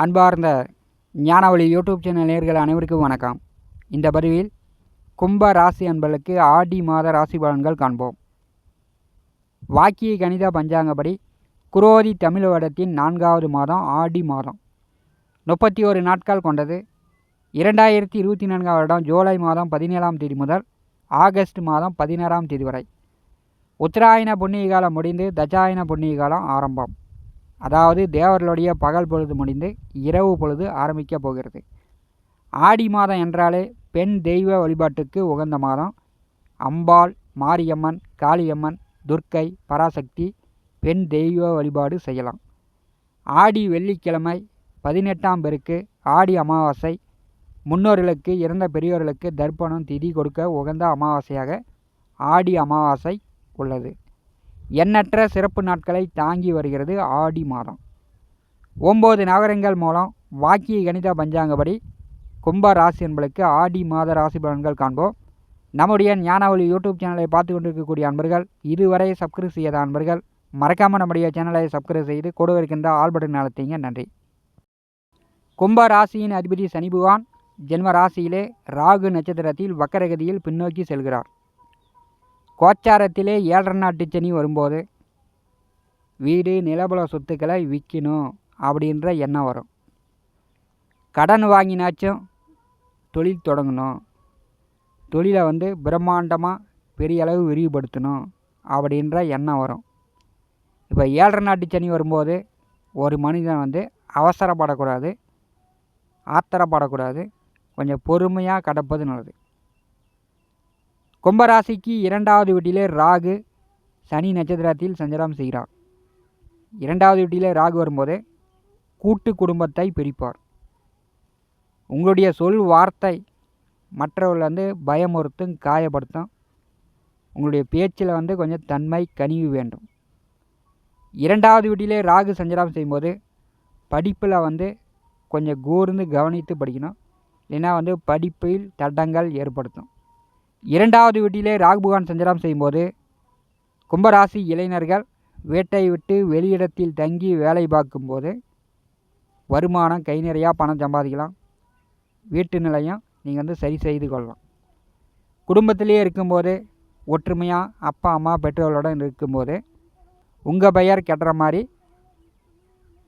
அன்பார்ந்த ஞானவழி YouTube channel நேர்கள் அனைவருக்கும் வணக்கம். இந்த பதிவில் கும்ப ராசி அன்பர்களுக்கு ஆடி மாத ராசி பலன்கள் காண்போம். வாக்கிய கணித பஞ்சாங்கப்படி குரோதி தமிழ் வருடத்தின் நான்காவது மாதம் ஆடி மாதம். முப்பத்தி ஒரு நாட்கள் கொண்டது. இரண்டாயிரத்தி இருபத்தி நான்காம் வருடம் ஜூலை மாதம் பதினேழாம் தேதி முதல் ஆகஸ்ட் மாதம் பதினாறாம் தேதி வரை. உத்தராயண புண்ணிய காலம் முடிந்து தஜாயன புண்ணிய காலம் ஆரம்பம். அதாவது தேவர்களுடைய பகல் பொழுது முடிந்து இரவு பொழுது ஆரம்பிக்கப் போகிறது. ஆடி மாதம் என்றாலே பெண் தெய்வ வழிபாட்டுக்கு உகந்த மாதம். அம்பாள் மாரியம்மன் காளியம்மன் துர்க்கை பராசக்தி பெண் தெய்வ வழிபாடு செய்யலாம். ஆடி வெள்ளிக்கிழமை பதினெட்டாம் பெருக்கு ஆடி அமாவாசை. முன்னோர்களுக்கு இறந்த பெரியோர்களுக்கு தர்ப்பணம் திதி கொடுக்க உகந்த அமாவாசையாக ஆடி அமாவாசை உள்ளது. எண்ணற்ற சிறப்பு நாட்களை தாங்கி வருகிறது ஆடி மாதம். ஒம்பது நகரங்கள் மூலம் வாக்கிய கணித பஞ்சாங்கப்படி கும்ப ராசி என்பளுக்கு ஆடி மாத ராசி பலன்கள் காண்போம். நம்முடைய ஞானாவளி யூடியூப் சேனலை பார்த்து கொண்டிருக்கக்கூடிய அன்பர்கள் இதுவரை சப்ஸ்கிரைப் செய்யாத அன்பர்கள் மறக்காமல் நம்முடைய சேனலை சப்ஸ்கிரைப் செய்து கூட இருக்கின்ற ஆல் பட்டன் நன்றி. கும்ப ராசியின் அதிபதி சனி பகவான் ஜென்ம ராசியிலே ராகு நட்சத்திரத்தில் வக்கரகதியில் பின்னோக்கி செல்கிறார். கோச்சாரத்திலே ஏழரை நாட்டு சனி வரும்போது வீடு நிலபல சொத்துக்களை விற்கணும் அப்படின்ற எண்ணம் வரும். கடன் வாங்கினாச்சும் தொழில் தொடங்கணும். தொழிலை வந்து பிரம்மாண்டமாக பெரிய அளவு விரிவுபடுத்தணும் அப்படின்ற எண்ணம் வரும். இப்போ ஏழரை நாட்டு சனி வரும்போது ஒரு மனிதன் வந்து அவசரப்படக்கூடாது ஆத்திரப்படக்கூடாது கொஞ்சம் பொறுமையாக கடப்பது நல்லது. கும்பராசிக்கு இரண்டாவது வீட்டிலே ராகு சனி நட்சத்திரத்தில் சஞ்சாரம் செய்கிறார். இரண்டாவது வீட்டிலே ராகு வரும்போது கூட்டு குடும்பத்தை பிரிப்பார். உங்களுடைய சொல் வார்த்தை மற்றவர்கள் வந்து பயமுறுத்தும் காயப்படுத்தும். உங்களுடைய பேச்சில் வந்து கொஞ்சம் தன்மை கனிவு வேண்டும். இரண்டாவது வீட்டிலே ராகு சஞ்சாரம் செய்யும்போது படிப்பில் வந்து கொஞ்சம் கூர்ந்து கவனித்து படிக்கணும். இல்லைன்னா வந்து படிப்பில் தடங்கள் ஏற்படுத்தும். இரண்டாவது வீட்டிலே ராகுபகவான் சஞ்சாரம் செய்யும்போது கும்பராசி இளைஞர்கள் வேட்டை விட்டு வெளியிடத்தில் தங்கி வேலை பார்க்கும்போது வருமானம் கை நிறையா பணம் சம்பாதிக்கலாம். வீட்டு நிலையம் நீங்கள் வந்து சரி செய்து கொள்ளலாம். குடும்பத்திலேயே இருக்கும்போது ஒற்றுமையாக அப்பா அம்மா பெற்றோர்களுடன் இருக்கும்போது உங்கள் பெயர் கெட்டுற மாதிரி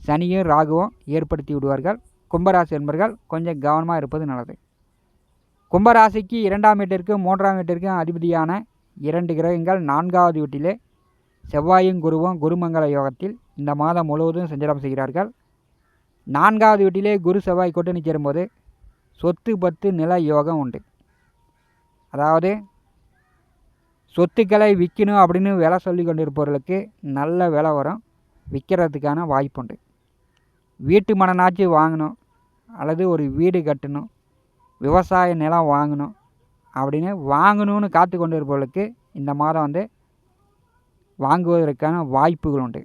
சனியும் ராகுவும் ஏற்படுத்தி விடுவார்கள். கும்பராசி என்பர்கள் கொஞ்சம் கவனமாக இருப்பது நல்லது. கும்பராசிக்கு இரண்டாம் வீட்டிற்கும் மூன்றாம் வீட்டிற்கும் அதிபதியான இரண்டு கிரகங்கள் நான்காவது வீட்டிலே செவ்வாயும் குருவும் குருமங்கல யோகத்தில் இந்த மாதம் முழுவதும் சஞ்சாரம் செய்கிறார்கள். நான்காவது வீட்டிலே குரு செவ்வாய் கூட்டணி சேரும்போது சொத்து பத்து நில யோகம் உண்டு. அதாவது சொத்துக்களை விற்கணும் அப்படின்னு விலை சொல்லி கொண்டிருப்பவர்களுக்கு நல்ல விலை வரும். விற்கிறதுக்கான வாய்ப்புண்டு. வீட்டு மனநாச்சு வாங்கணும். அல்லது ஒரு வீடு கட்டணும். விவசாய நிலம் வாங்கணும். அப்படின்னு வாங்கணும்னு காத்து கொண்டு இருப்பவர்களுக்கு இந்த மாதம் வந்து வாங்குவதற்கான வாய்ப்புகள் உண்டு.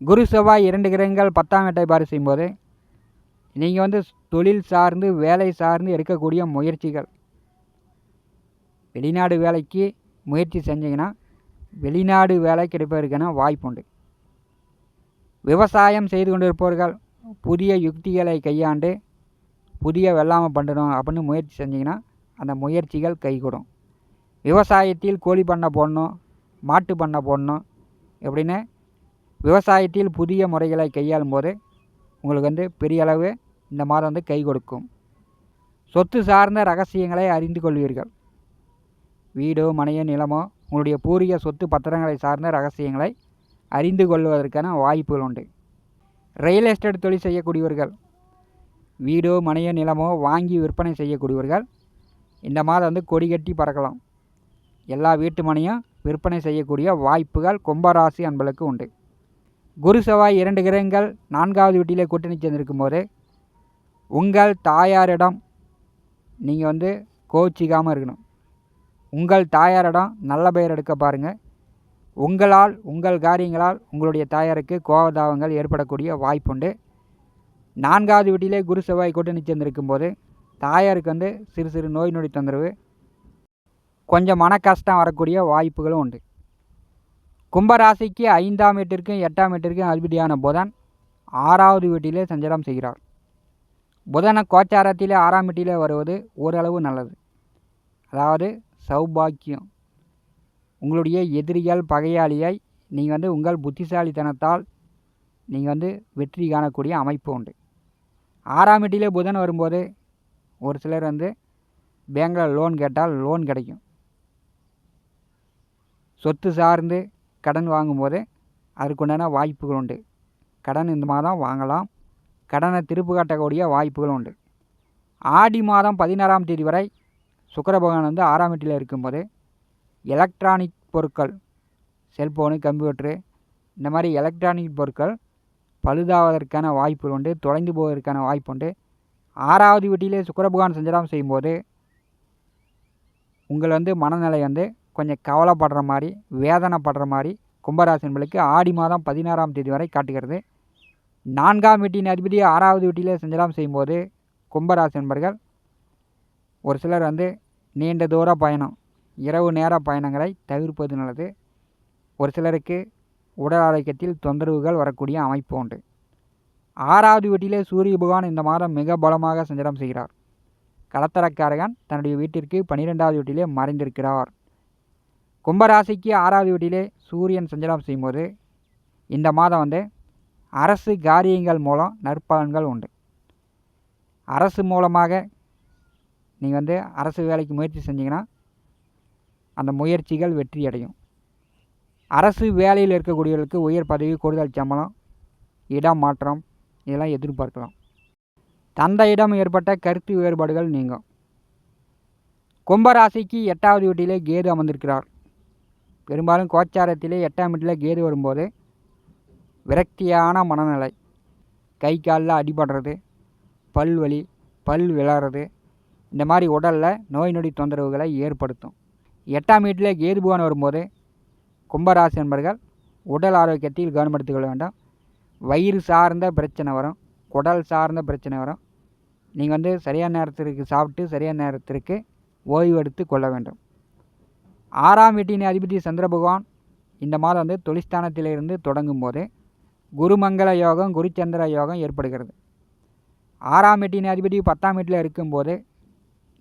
குரு செவ்வாய் இரண்டு கிரகங்கள் பத்தாம் வீட்டை பாரு செய்யும்போது நீங்கள் வந்து தொழில் சார்ந்து வேலை சார்ந்து எடுக்கக்கூடிய முயற்சிகள். வெளிநாடு வேலைக்கு முயற்சி செஞ்சிங்கன்னா வெளிநாடு வேலை கிடைப்பதற்கான வாய்ப்பு உண்டு. விவசாயம் செய்து கொண்டிருப்பவர்கள் புதிய யுக்திகளை கையாண்டு புதிய வெள்ளாமை பண்ணணும் அப்படின்னு முயற்சி செஞ்சிங்கன்னா அந்த முயற்சிகள் கைகூடும். விவசாயத்தில் கோழி பண்ணை போடணும் மாட்டு பண்ணை போடணும் எப்படின்னு விவசாயத்தில் புதிய முறைகளை கையாளும் போது உங்களுக்கு வந்து பெரிய அளவு இந்த மாதம் வந்து கை கொடுக்கும். சொத்து சார்ந்த ரகசியங்களை அறிந்து கொள்வீர்கள். வீடோ மனையோ நிலமோ உங்களுடைய பூர்வீக சொத்து பத்திரங்களை சார்ந்த ரகசியங்களை அறிந்து கொள்வதற்கான வாய்ப்புகள் உண்டு. ரியல் எஸ்டேட் தொழில் செய்யக்கூடியவர்கள் வீடோ மனையோ நிலமோ வாங்கி விற்பனை செய்யக்கூடியவர்கள் இந்த மாதம் வந்து கொடி கட்டி பறக்கலாம். எல்லா வீட்டு மனையும் விற்பனை செய்யக்கூடிய வாய்ப்புகள் கும்பராசி அன்பளுக்கு உண்டு. குரு செவ்வாய் இரண்டு கிரகங்கள் நான்காவது வீட்டிலே கூட்டணி சேர்ந்திருக்கும் போது உங்கள் தாயாரிடம் நீங்கள் வந்து கோச்சிக்காமல் இருக்கணும். உங்கள் தாயாரிடம் நல்ல பெயர் எடுக்க பாருங்கள் உங்களால் உங்கள் காரியங்களால் உங்களுடைய தாயாருக்கு கோபதாபங்கள் ஏற்படக்கூடிய வாய்ப்புண்டு. நான்காவது வீட்டிலே குரு செவ்வாய் கூட்டணி சேர்ந்திருக்கும் போது தாயாருக்கு வந்து சிறு சிறு நோய் நொடி தொந்தரவு கொஞ்சம் மன கஷ்டம் வரக்கூடிய வாய்ப்புகளும் உண்டு. கும்பராசிக்கு ஐந்தாம் வீட்டிற்கும் எட்டாம் வீட்டிற்கும் அதிபதியான புதன் ஆறாவது வீட்டிலே சஞ்சாரம் செய்கிறார். புதன கோச்சாரத்திலே ஆறாம் வீட்டிலே வருவது ஓரளவு நல்லது. அதாவது சௌபாக்கியம். உங்களுடைய எதிரிகள் பகையாளியை நீங்கள் வந்து உங்கள் புத்திசாலித்தனத்தால் நீங்கள் வந்து வெற்றி காணக்கூடிய அமைப்பு உண்டு. ஆறாம் வீட்டிலே புதன் வரும்போது ஒரு சிலர் வந்து பேங்கில் லோன் கேட்டால் லோன் கிடைக்கும். சொத்து சார்ந்து கடன் வாங்கும்போது அதுக்குண்டான வாய்ப்புகள் உண்டு. கடன் இந்த மாதம் வாங்கலாம். கடனை திருப்பு காட்டக்கூடிய வாய்ப்புகள் உண்டு. ஆடி மாதம் பதினாறாம் தேதி வரை சுக்கர பகவான் வந்து ஆறாம் வீட்டில் இருக்கும்போது எலக்ட்ரானிக் பொருட்கள் செல்ஃபோனு கம்ப்யூட்ரு இந்த மாதிரி எலக்ட்ரானிக் பொருட்கள் பழுதாவதற்கான வாய்ப்பு உண்டு தொலைந்து போவதற்கான வாய்ப்பு உண்டு. ஆறாவது வீட்டிலே சுக்கரபகவான் சஞ்சலம் செய்யும்போது உங்கள் வந்து மனநிலை வந்து கொஞ்சம் கவலைப்படுற மாதிரி வேதனைப்படுற மாதிரி கும்பராசி என்பளுக்கு ஆடி மாதம் பதினாறாம் தேதி வரை காட்டுகிறது. நான்காம் வீட்டின் அதிபதி ஆறாவது வீட்டிலே சஞ்சாரம் செய்யும்போது கும்பராசி என்பர்கள் ஒரு சிலர் வந்து நீண்ட தூர பயணம் இரவு நேர பயணங்களை தவிர்ப்பது நல்லது. ஒரு சிலருக்கு உடல் ஆரோக்கியத்தில் தொந்தரவுகள் வரக்கூடிய அமைப்பு உண்டு. ஆறாவது வீட்டிலே சூரிய பகவான் இந்த மாதம் மிக பலமாக சஞ்சாரம் செய்கிறார். கலத்தரக்காரகன் தன்னுடைய வீட்டிற்கு பன்னிரெண்டாவது வீட்டிலே மறைந்திருக்கிறார். கும்பராசிக்கு ஆறாவது வீட்டிலே சூரியன் சஞ்சாரம் செய்யும்போது இந்த மாதம் வந்து அரசு காரியங்கள் மூலம் நற்பலன்கள் உண்டு. அரசு மூலமாக நீங்கள் வந்து அரசு வேலைக்கு முயற்சி செஞ்சீங்கன்னா அந்த முயற்சிகள் வெற்றி அடையும் அரசு வேலையில் இருக்கக்கூடியவர்களுக்கு உயர் பதவி கூடுதல் சம்பளம் இடம் மாற்றம் இதெல்லாம் எதிர்பார்க்கலாம். தந்தையிடம் ஏற்பட்ட கருத்து வேறுபாடுகள் நீங்கும். கும்பராசிக்கு எட்டாவது வீட்டிலே கேது அமர்ந்திருக்கிறார். பெரும்பாலும் கோச்சாரத்திலே எட்டாம் வீட்டில் கேது வரும்போது விரக்தியான மனநிலை. கை காலில் அடிபடுறது பல் வலி பல் விளறது இந்த மாதிரி உடலில் நோய் நொடி தொந்தரவுகளை ஏற்படுத்தும். எட்டாம் வீட்டில் கேது புவன் வரும்போது கும்பராசி என்பர்கள் உடல் ஆரோக்கியத்தில் கவனம் எடுத்துக்கொள்ள வேண்டும். வயிறு சார்ந்த பிரச்சனை வரும் குடல் சார்ந்த பிரச்சனை வரும். நீங்கள் வந்து சரியான நேரத்திற்கு சாப்பிட்டு சரியான நேரத்திற்கு ஓய்வு எடுத்து கொள்ள வேண்டும். ஆறாம் வீட்டின் அதிபதி சந்திர பகவான் இந்த மாதம் வந்து தொழிற்ஸ்தானத்திலிருந்து தொடங்கும் போது குருமங்கள யோகம் குருச்சந்திர யோகம் ஏற்படுகிறது. ஆறாம் வீட்டின் அதிபதி பத்தாம் வீட்டில் இருக்கும்போது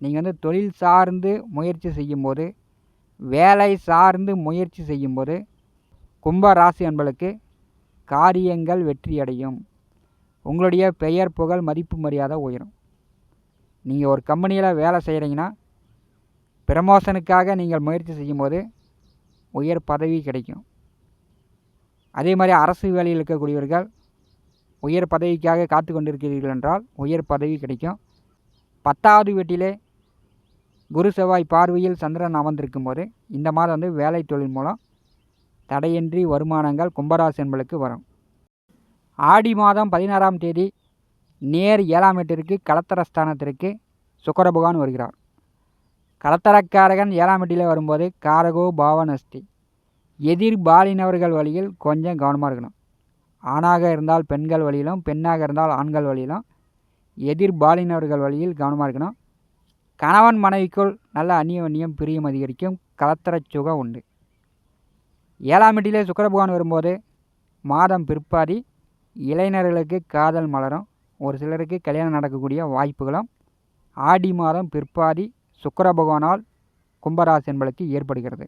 நீங்கள் வந்து தொழில் சார்ந்து முயற்சி செய்யும்போது வேலை சார்ந்து முயற்சி செய்யும்போது கும்பராசி என்பளுக்கு காரியங்கள் வெற்றியடையும். உங்களுடைய பெயர் புகழ் மதிப்பு மரியாதை உயரும். நீங்கள் ஒரு கம்பெனியில் வேலை செய்கிறீங்கன்னா ப்ரமோஷனுக்காக நீங்கள் முயற்சி செய்யும்போது உயர் பதவி கிடைக்கும். அதே மாதிரி அரசு வேலையில் இருக்கக்கூடியவர்கள் உயர் பதவிக்காக காத்து கொண்டிருக்கிறீர்கள் என்றால் உயர் பதவி கிடைக்கும். பத்தாவது வீட்டிலே குரு செவ்வாய் பார்வையில் சந்திரன் அமர்ந்திருக்கும் போது இந்த மாதம் வந்து வேலை தொழில் மூலம் தடையின்றி வருமானங்கள் கும்பராசி என்பளுக்கு வரும். ஆடி மாதம் பதினாறாம் தேதி நேர் ஏழாம் எட்டிற்கு கலத்தரஸ்தானத்திற்கு சுக்கர பகவான் வருகிறார். கலத்தரக்காரகன் ஏழாம் வீட்டில் வரும்போது காரகோ பாவனஸ்தி. எதிர் பாலினவர்கள் வழியில் கொஞ்சம் கவனமாக இருக்கணும். ஆணாக இருந்தால் பெண்கள் வழியிலும் பெண்ணாக இருந்தால் ஆண்கள் வழியிலும் எதிர் பாலினவர்கள் வழியில் கவனமாக இருக்கணும். கணவன் மனைவிக்குள் நல்ல அந்நியம் பிரியம் அதிகரிக்கும். கலத்தர சுகம் உண்டு. ஏழாம் வீட்டிலே சுக்கர பகவான் வரும்போது மாதம் பிற்பாதி இளைஞர்களுக்கு காதல் மலரும். ஒரு சிலருக்கு கல்யாணம் நடக்கக்கூடிய வாய்ப்புகளும். ஆடி மாதம் பிற்பாதி சுக்கர பகவானால் கும்பராசி என்பதற்கு ஏற்படுகிறது.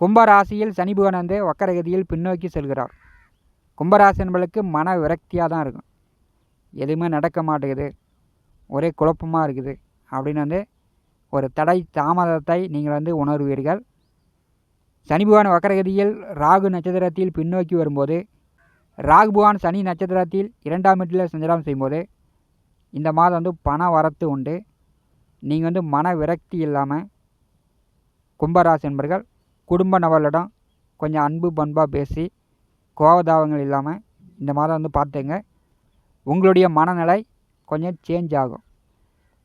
கும்பராசியில் சனி பகவான் வந்து வக்கரகதியில் பின்னோக்கி செல்கிறார். கும்பராசி என்பதற்கு மன விரக்தியாக தான் இருக்கும். எதுவுமே நடக்க மாட்டேங்குது. ஒரே குழப்பமாக இருக்குது. அப்படின்னு வந்து ஒரு தடை தாமதத்தை நீங்கள் வந்து உணர்வீர்கள். சனி புகான் வக்கரகதியில் ராகு நட்சத்திரத்தில் பின்னோக்கி வரும்போது ராகு புகான் சனி நட்சத்திரத்தில் இரண்டாம் வீட்டில் சஞ்சலம் செய்யும்போது இந்த மாதம் வந்து பண வரத்து உண்டு. நீங்கள் வந்து மன விரக்தி இல்லாமல் கும்பராசி என்பர்கள் குடும்ப நபர்களிடம் கொஞ்சம் அன்பு பண்பாக பேசி கோபதாபங்கள் இல்லாமல் இந்த மாதம் வந்து பார்த்துங்க உங்களுடைய மனநிலை கொஞ்சம் சேஞ்ச் ஆகும்.